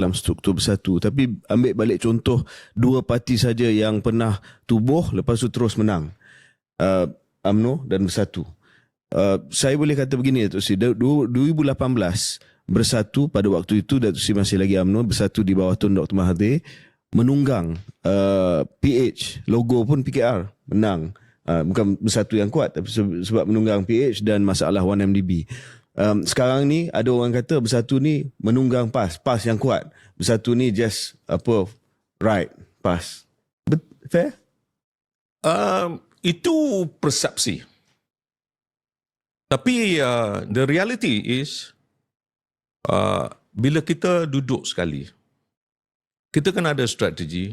dalam struktur bersatu. Tapi ambil balik contoh dua parti saja yang pernah tubuh lepas tu terus menang. Uh, dan Bersatu. Uh, saya boleh kata begini Datuk Sri 2018 Bersatu pada waktu itu Datuk Sri masih lagi AMNO Bersatu di bawah Tun Dr. Mahathir menunggang uh, PH logo pun PKR menang. Uh, bukan Bersatu yang kuat tapi sebab menunggang PH dan masalah 1MDB um, sekarang ni ada orang kata bersatu ni menunggang PAS, PAS yang kuat. Bersatu ni just apa right, PAS. But, fair? Um, itu persepsi. Tapi uh, the reality is uh, bila kita duduk sekali, kita kena ada strategi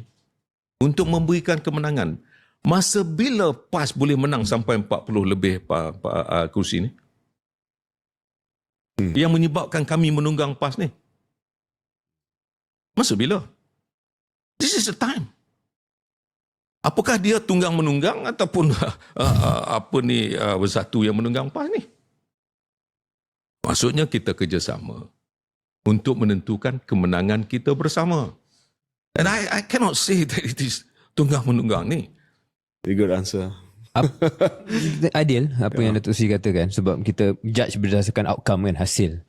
untuk memberikan kemenangan. Masa bila PAS boleh menang sampai 40 lebih uh, kursi ni? Hmm. yang menyebabkan kami menunggang PAS ni? Masa bila? This is the time. Apakah dia tunggang menunggang ataupun uh, uh, apa ni uh, bersatu yang menunggang PAS ni? Maksudnya kita kerjasama untuk menentukan kemenangan kita bersama. And I I cannot say that it is tunggang menunggang ni. Very good answer. Adil apa yang Datuk Sri katakan sebab kita judge berdasarkan outcome kan hasil.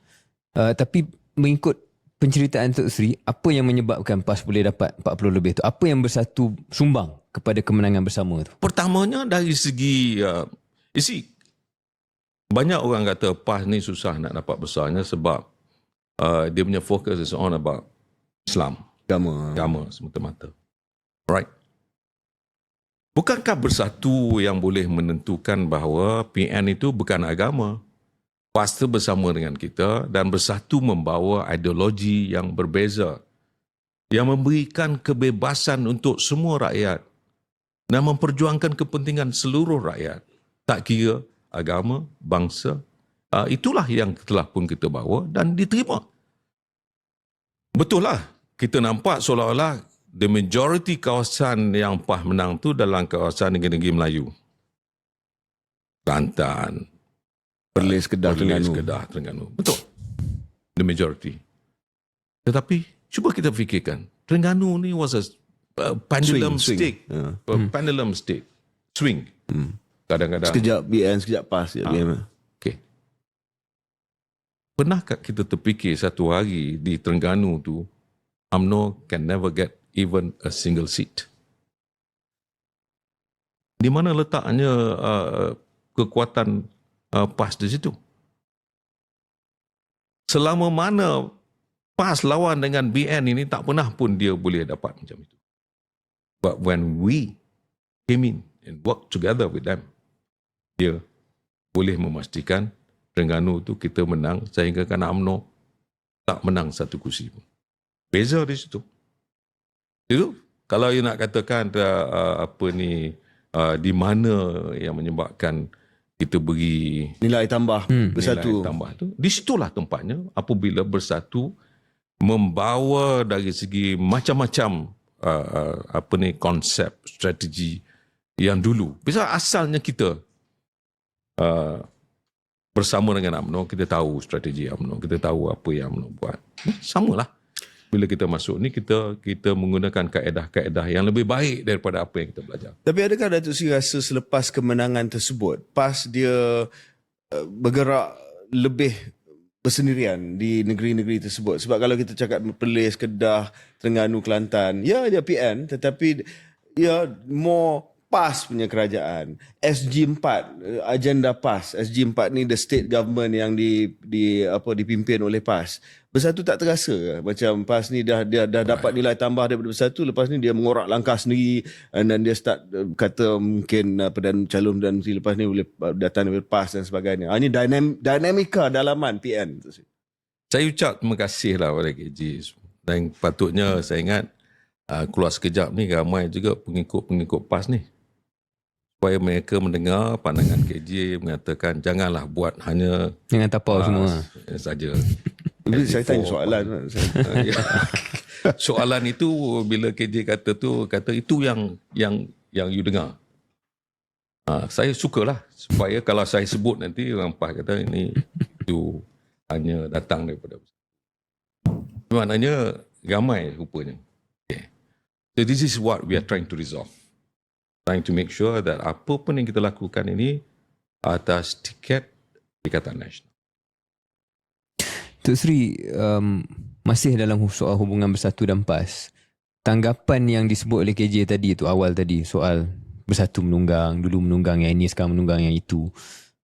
Uh, tapi mengikut penceritaan Datuk Sri apa yang menyebabkan PAS boleh dapat 40 lebih tu? Apa yang bersatu sumbang kepada kemenangan bersama tu? Pertamanya dari segi uh, see banyak orang kata PAS ni susah nak dapat besarnya sebab uh, dia punya fokus is on about Islam. Agama. Agama semata-mata. Right? Bukankah bersatu yang boleh menentukan bahawa PN itu bukan agama? Pasti bersama dengan kita dan bersatu membawa ideologi yang berbeza yang memberikan kebebasan untuk semua rakyat dan memperjuangkan kepentingan seluruh rakyat. Tak kira agama, bangsa, uh, itulah yang telah pun kita bawa dan diterima. Betul lah, kita nampak seolah-olah the majority kawasan yang PAH menang tu dalam kawasan negeri-negeri Melayu. Kelantan, Perlis, Kedah, Perlis, Terengganu. Kedah, Terengganu. Betul. The majority. Tetapi cuba kita fikirkan, Terengganu ni was a uh, pendulum Swing, swing. stick. Ya. A pendulum stick. Swing. Hmm. Kadang-kadang. Sekejap BN, sekejap PAS. Sekejap Ah. BN. Okay. Pernahkah kita terfikir satu hari di Terengganu tu, UMNO can never get even a single seat? Di mana letaknya uh, kekuatan uh, PAS di situ? Selama mana PAS lawan dengan BN ini tak pernah pun dia boleh dapat macam itu. But when we came in and work together with them, dia boleh memastikan Terengganu tu kita menang sehingga kan UMNO tak menang satu kursi pun. Beza di situ. Itu kalau you nak katakan uh, apa ni uh, di mana yang menyebabkan kita beri Nilai tambah Hmm, bersatu. nilai tambah tu di situlah tempatnya apabila bersatu membawa dari segi macam-macam uh, uh, apa ni konsep strategi yang dulu. Bisa asalnya kita uh, bersama dengan UMNO kita tahu strategi UMNO kita tahu apa yang UMNO buat. Samalah bila kita masuk ni kita kita menggunakan kaedah-kaedah yang lebih baik daripada apa yang kita belajar Tapi adakah Datuk Sri rasa selepas kemenangan tersebut, PAS dia uh, bergerak lebih bersendirian di negeri-negeri tersebut? Sebab kalau kita cakap Perlis, Kedah, Terengganu, Kelantan, ya dia PN tetapi ya more PAS punya kerajaan. SG4 uh, agenda PAS. SG4 ni the state government yang di di apa dipimpin oleh PAS. Bersatu tak terasa macam PAS ni dah dia dah dapat nilai tambah daripada Bersatu lepas ni dia mengorak langkah sendiri then dia start uh, kata mungkin uh, Perdana Calon dan Menteri lepas ni boleh uh, datang daripada PAS dan sebagainya. Ah, ini dinam, dinamika dalaman PN. Saya ucap terima kasih lah kepada KJ. Dan patutnya saya ingat uh, keluar sekejap ni ramai juga pengikut-pengikut PAS ni. Supaya mereka mendengar pandangan KJ mengatakan janganlah buat hanya Jangan tapau semua. PAS saja. Tapi saya tanya soalan. Ya. Soalan itu bila KJ kata tu kata itu yang yang yang you dengar. Uh, saya sukalah supaya kalau saya sebut nanti orang PAS kata ini itu hanya datang daripada Maknanya ramai rupanya. Okay. So this is what we are trying to resolve. Trying to make sure that apa pun yang kita lakukan ini atas tiket Ikatan Nasional. Tok Sri um, masih dalam soal hubungan bersatu dan PAS. Tanggapan yang disebut oleh KJ tadi tu awal tadi soal bersatu menunggang, dulu menunggang yang ini sekarang menunggang yang itu.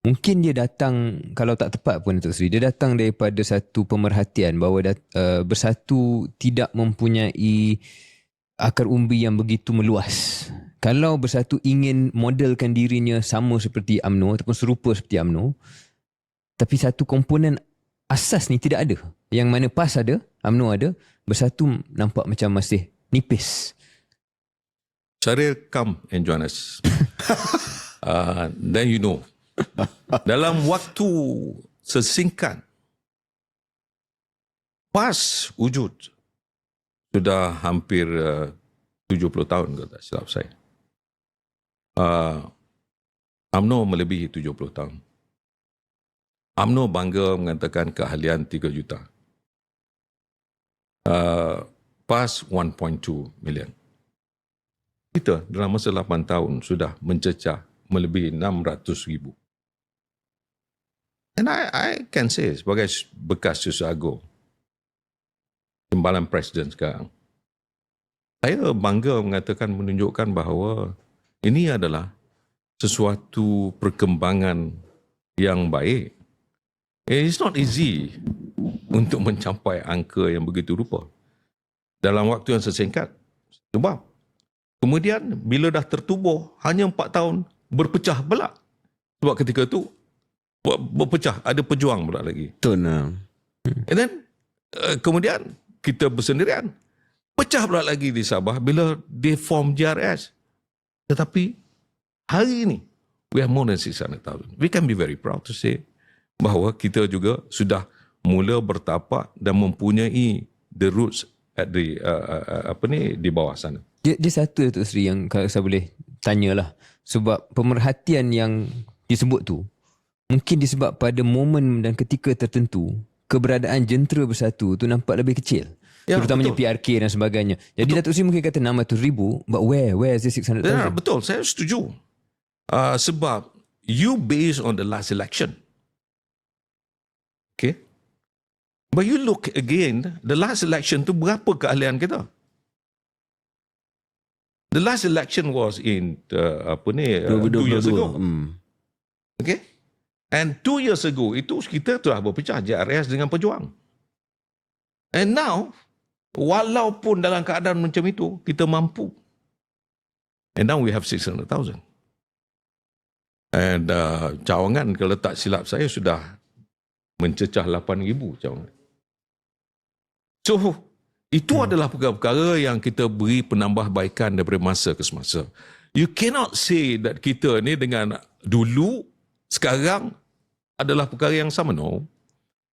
Mungkin dia datang kalau tak tepat pun Tok Sri, dia datang daripada satu pemerhatian bahawa dat, uh, bersatu tidak mempunyai akar umbi yang begitu meluas. Kalau bersatu ingin modelkan dirinya sama seperti AMNO ataupun serupa seperti AMNO, tapi satu komponen asas ni tidak ada. Yang mana PAS ada, AMNO ada, bersatu nampak macam masih nipis. Syaril, come and join us. uh, then you know. Dalam waktu sesingkat, PAS wujud. Sudah hampir uh, 70 tahun kalau tak silap saya. Uh, UMNO melebihi 70 tahun. UMNO bangga mengatakan keahlian 3 juta. Uh, PAS 1.2 million. Kita dalam masa 8 tahun sudah mencecah melebihi 600 ribu. And I, I can say sebagai bekas susah agung, timbalan presiden sekarang, saya bangga mengatakan menunjukkan bahawa ini adalah sesuatu perkembangan yang baik. It's not easy untuk mencapai angka yang begitu rupa dalam waktu yang sesingkat. Sebab kemudian bila dah tertubuh hanya empat tahun berpecah belak. Sebab ketika itu ber- berpecah ada pejuang pula lagi. Betul lah. And then uh, kemudian kita bersendirian. Pecah pula lagi di Sabah bila they form JRS. Tetapi hari ini we have more than 600,000. We can be very proud to say bahawa kita juga sudah mula bertapak dan mempunyai the roots at the uh, uh, uh, apa ni di bawah sana. Dia, dia satu Datuk Seri yang kalau saya boleh tanyalah. Sebab pemerhatian yang disebut tu mungkin disebab pada momen dan ketika tertentu keberadaan jentera bersatu tu nampak lebih kecil. Ya, Terutamanya betul. PRK dan sebagainya. Jadi Datuk Seri mungkin kata 600 ribu but where? Where is the 600,000? Ya, betul, saya setuju. Uh, sebab you based on the last election. Okay? But you look again, the last election tu berapa keahlian kita? The last election was in uh, apa ni uh, two years 2022. ago. Hmm. Okay? And two years ago, itu kita telah berpecah JRS dengan pejuang. And now, walaupun dalam keadaan macam itu, kita mampu. And now we have 600,000. And uh, cawangan, kalau tak silap saya, sudah mencecah 8,000 cawangan. So, itu hmm. adalah perkara-perkara yang kita beri penambahbaikan daripada masa ke semasa. You cannot say that kita ni dengan dulu, sekarang adalah perkara yang sama. No.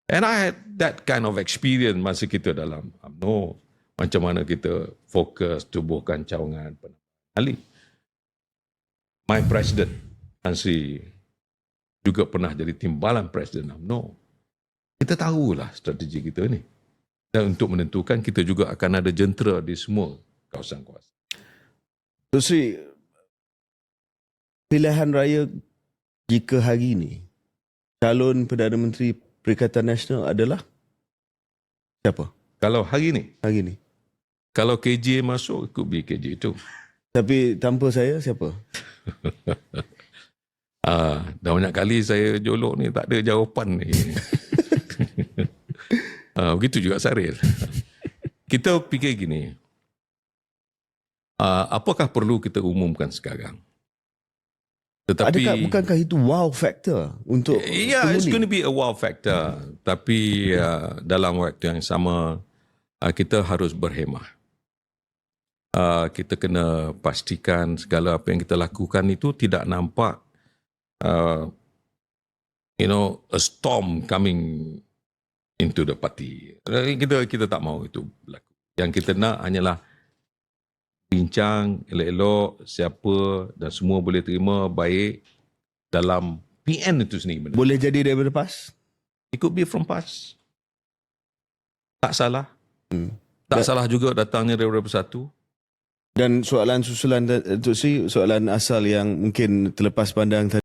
And I had that kind of experience masa kita dalam UMNO. Macam mana kita fokus tubuhkan cawangan Ali. My president, Tan Sri, juga pernah jadi timbalan presiden UMNO. Kita tahulah strategi kita ni. Dan untuk menentukan kita juga akan ada jentera di semua kawasan kuasa. Tok Sri, pilihan raya jika hari ini calon Perdana Menteri Perikatan Nasional adalah siapa Kalau hari ni, hari ini? kalau KJ masuk, ikut KJ itu. Tapi tanpa saya siapa? Ah, dah banyak kali saya jolok ni tak ada jawapan ni. ah, begitu juga Saril. kita fikir gini. Ah, apakah perlu kita umumkan sekarang? Tetapi Adakah bukankah itu wow factor untuk Yeah, it's going to be a wow factor. Tapi uh, dalam waktu yang sama, uh, kita harus berhemah. Uh, kita kena pastikan segala apa yang kita lakukan itu tidak nampak, uh, you know, a storm coming into the party. Kita kita tak mahu itu berlaku. Yang kita nak hanyalah bincang elok-elok siapa dan semua boleh terima baik dalam PN itu sendiri. Boleh jadi daripada PAS? It could be from past. Tak salah. Hmm. Tak salah juga datangnya daripada Bersatu. Dan soalan susulan Datuk Sri, soalan asal yang mungkin terlepas pandang